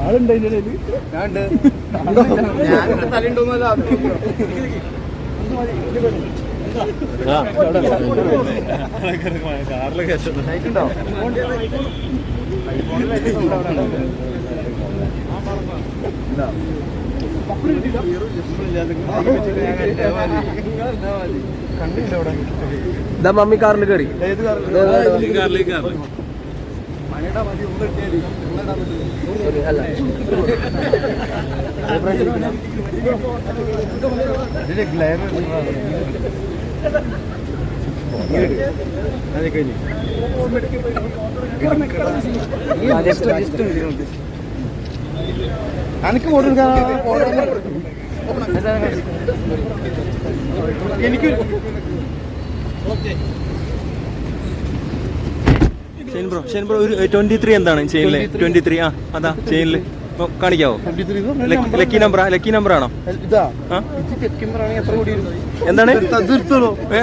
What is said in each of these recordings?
ആളുണ്ട് കാറിലെ കേട്ടോ ഇതാ മമ്മി കാറിൽ കയറി ഏത് കാറിൽ അല്ല ഇതിന്റെ ഗ്ലയർ അതെ കഴിഞ്ഞു അനക്ക് കൊടുക്കാൻ എനിക്ക് ഷെയിൻ ബ്രോ ഷെയിൻ ബ്രോ ഒരു ട്വന്റി ത്രീ എന്താണ് ചെയിനിലെ ട്വന്റി ത്രീ ആ അതാ ചെയിനിൽ കാണിക്കാവോ? ലക്കി നമ്പർ ലക്കി നമ്പർ ആണോ? എന്താണ്? തീർത്തോളൂ ഏ?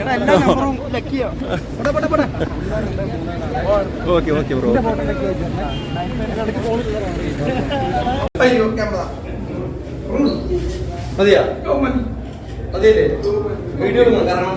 എല്ലാ നമ്പറും ലക്കിയാ. പടാ പടാ പടാ. Okay okay bro. മതിയാ? മതിയല്ലേ? വീഡിയോ കാരണം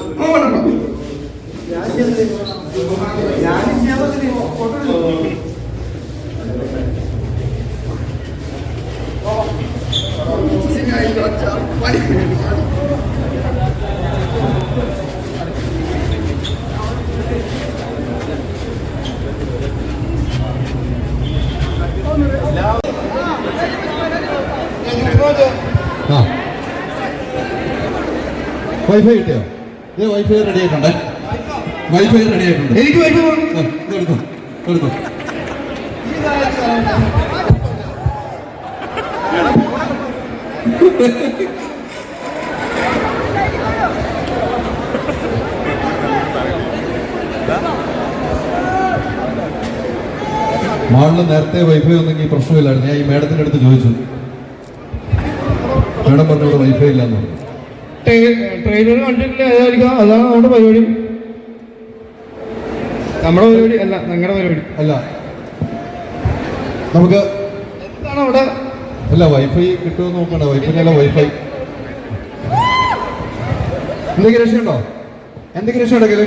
വൈഫൈ കിട്ടിയോ? ഇത് വൈഫൈ റെഡി ആയിട്ടുണ്ടേ. വൈഫൈ റെഡി ആയിട്ടുണ്ട്. എനിക്ക് വൈഫൈ എടുത്തോ എടുത്തോ. മാളിൽ നേരത്തെ വൈഫൈ ഒന്നെങ്കിൽ പ്രശ്നമില്ലായിരുന്നു. ഞാൻ ഈ മേഡത്തിന്റെ അടുത്ത് ചോദിച്ചു. മേഡം പറഞ്ഞു ഇവിടെ വൈഫൈ ഇല്ലെന്ന് ട്രെയിനിൽ ട്രെയിലർ കണ്ടിട്ടില്ല. അതായിരിക്കാം അതാണ് നമ്മുടെ പരിപാടി. നമ്മുടെ പരിപാടി അല്ല നിങ്ങളുടെ പരിപാടി. അല്ല. നമുക്ക് എന്താണ് അവിടെ? അല്ല വൈഫൈ കിട്ടുമെന്ന് നോക്കണ്ട. വൈഫൈ അല്ല വൈഫൈ എന്തെങ്കിലും രക്ഷയുണ്ടോ എന്തെങ്കിലും രക്ഷ ഉണ്ടെങ്കിൽ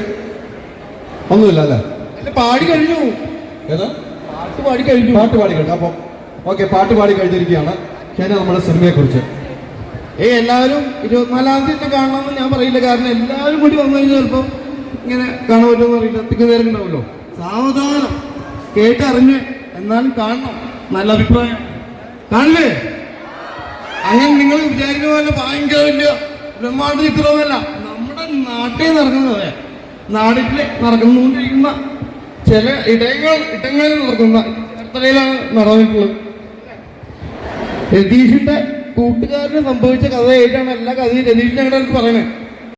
ഒന്നുമില്ല അല്ലേ? പാടി കഴിഞ്ഞു. ഏതാ? പാട്ട് പാടി കഴിഞ്ഞു. പാട്ട് പാടി കഴിഞ്ഞു. അപ്പം ഓക്കെ പാട്ട് പാടി കഴിഞ്ഞിരിക്കുകയാണ്. ഞാൻ നമ്മുടെ സിനിമയെ കുറിച്ച് ഏയ് എല്ലാവരും ഇരുപത്തിനാലാം തീയതി കാണണമെന്ന് ഞാൻ പറയില്ല. കാരണം എല്ലാവരും കൂടി വന്നു കഴിഞ്ഞാൽ ചിലപ്പം ഇങ്ങനെ കാണാൻ പറ്റുമെന്ന് അറിയില്ല. അത്തിക്ക് നേരം ഉണ്ടാവുമല്ലോ. സാവധാനം. കേട്ടറിഞ്ഞ് എന്നാലും കാണണം. നല്ല അഭിപ്രായം. കാണില്ലേ അങ്ങനെ നിങ്ങൾ വിചാരിക്കുന്ന പോലെ ഭയങ്കര വലിയ ബ്രഹ്മാണ്ട ചിത്രമൊന്നുമല്ല. നമ്മുടെ നാട്ടിൽ നടക്കുന്നത് നാട്ടിൽ നടന്നുകൊണ്ടിരിക്കുന്ന ചില ഇടങ്ങൾ ഇടങ്ങളിൽ നടക്കുന്ന ചേർത്തലയിലാണ് നടന്നിട്ടുള്ളത്. രതീഷിന്റെ കൂട്ടുകാരന് സംഭവിച്ച കഥയായിട്ടാണ് എല്ലാ കഥയും രതീഷിന്റെ അങ്ങോട്ട് പറയുന്നത്.